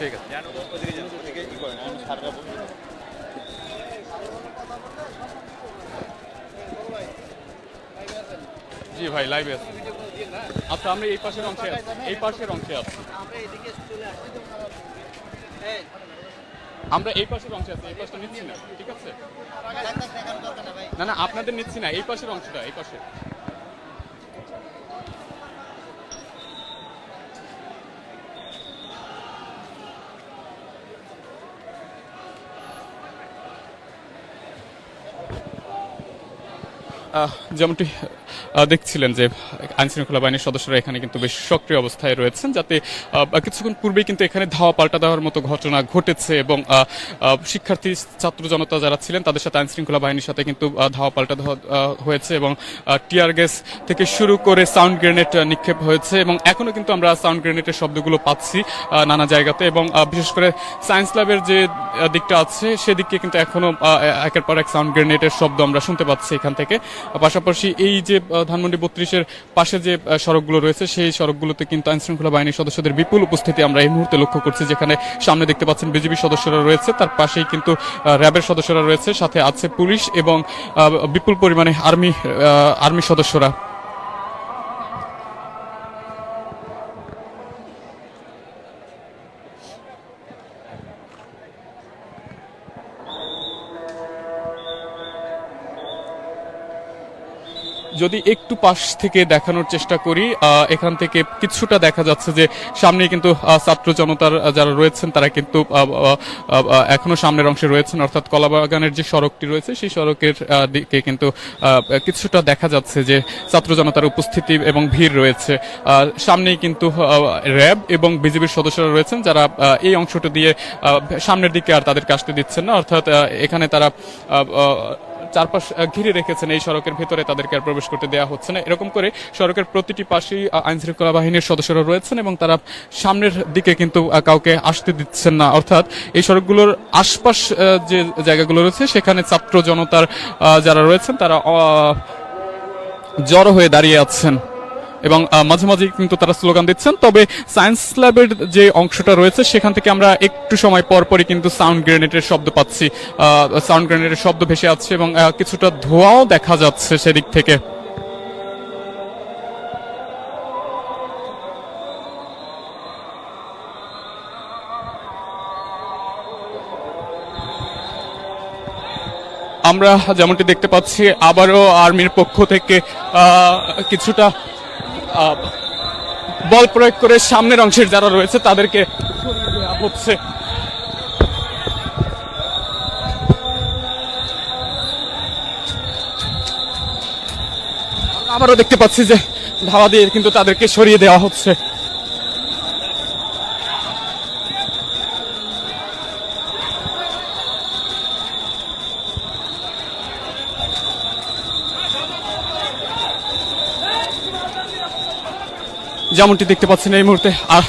ঠিক আছে। জি ভাই লাইভে আছে। আচ্ছা আমরা এই পাশের অংশে আছি। এই পাশের অংশে আছি। আমরা এই পাশের অংশে আছি এই পাশটা নিচ্ছি না ঠিক আছে? না না আপনাদের নিচ্ছি না এই পাশের অংশটা এই পাশে। যেমনটি দেখছিলেন যে আইন শৃঙ্খলা বাহিনীর সদস্যরা এখানে কিন্তু বেশ সক্রিয় অবস্থায় রয়েছেন যাতে কিছুক্ষণ পূর্বেই কিন্তু এখানে ধাওয়া পাল্টা দেওয়ার মতো ঘটনা ঘটেছে এবং শিক্ষার্থী ছাত্র জনতা যারা ছিলেন তাদের সাথে আইন শৃঙ্খলা বাহিনীর সাথে কিন্তু ধাওয়া পাল্টা দেওয়া হয়েছে এবং টিয়ার গ্যাস থেকে শুরু করে সাউন্ড গ্রেনেড নিক্ষেপ হয়েছে এবং এখনও কিন্তু আমরা সাউন্ড গ্রেনেডের শব্দগুলো পাচ্ছি নানা জায়গাতে এবং বিশেষ করে সায়েন্স ল্যাবের যে দিকটা আছে সেদিকে কিন্তু এখনও আহ, একের পর এক সাউন্ড গ্রেনেডের শব্দ আমরা শুনতে পাচ্ছি এখান থেকে। পাশাপাশি এই যে ধানমন্ডি বত্রিশের পাশে যে সড়কগুলো রয়েছে, সেই সড়কগুলোতে কিন্তু আইন শৃঙ্খলা বাহিনীর সদস্যদের বিপুল উপস্থিতি আমরা এই মুহূর্তে লক্ষ্য করছি, যেখানে সামনে দেখতে পাচ্ছেন বিজেপি সদস্যরা রয়েছে, তার পাশেই কিন্তু র্যাবের সদস্যরা রয়েছে, সাথে আছে পুলিশ এবং বিপুল পরিমাণে আর্মি আর্মি সদস্যরা। যদি একটু পাশ থেকে দেখানোর চেষ্টা করি এখান থেকে কিছুটা দেখা যাচ্ছে যে সামনে কিন্তু ছাত্র জনতার যারা রয়েছেন, তারা কিন্তু এখনও সামনের অংশে রয়েছেন। অর্থাৎ কলাবাগানের যে সড়কটি রয়েছে, সেই সড়কের দিকে কিন্তু কিছুটা দেখা যাচ্ছে যে ছাত্র জনতার উপস্থিতি এবং ভিড় রয়েছে। সামনেই কিন্তু র্যাব এবং বিজেপির সদস্যরা রয়েছেন, যারা এই অংশটা দিয়ে সামনের দিকে আর তাদেরকে আসতে দিচ্ছেন না। অর্থাৎ এখানে তারা চারপাশ ঘিরে রেখেছেন এই সড়কের ভেতরে। তাদেরকে আর প্রবেশ করতে দেওয়া হচ্ছে না। এরকম করে সড়কের প্রতিটি পাশেই আহ, আইন শৃঙ্খলা বাহিনীর সদস্যরা রয়েছেন এবং তারা সামনের দিকে কিন্তু কাউকে আসতে দিচ্ছেন না। অর্থাৎ এই সড়কগুলোর আশপাশ যে জায়গাগুলো রয়েছে সেখানে ছাত্র জনতার যারা রয়েছেন তারা জড়ো হয়ে দাঁড়িয়ে আছেন। এবং মাঝে মাঝে কিন্তু তারা স্লোগান দিচ্ছেন। তবে সায়েন্স ল্যাবের যে অংশটা রয়েছে, সেখান থেকে আমরা একটু সময় পর পরই কিন্তু সাউন্ড গ্রেনেডের শব্দ পাচ্ছি। সাউন্ড গ্রেনেডের শব্দ ভেসে আছে এবং কিছুটা ধোঁয়াও দেখা যাচ্ছে সেদিক থেকে। আমরা যেমনটি দেখতে পাচ্ছি, আবারও আর্মির পক্ষ থেকে কিছুটা বল প্রয়োগ করে সামনের অংশের যারা রয়েছে, তাদেরকে হচ্ছে। আবারও দেখতে পাচ্ছি যে ধাওয়া দিয়ে কিন্তু তাদেরকে সরিয়ে দেওয়া হচ্ছে। যেমনটি দেখতে পাচ্ছেন এই মুহূর্তে আর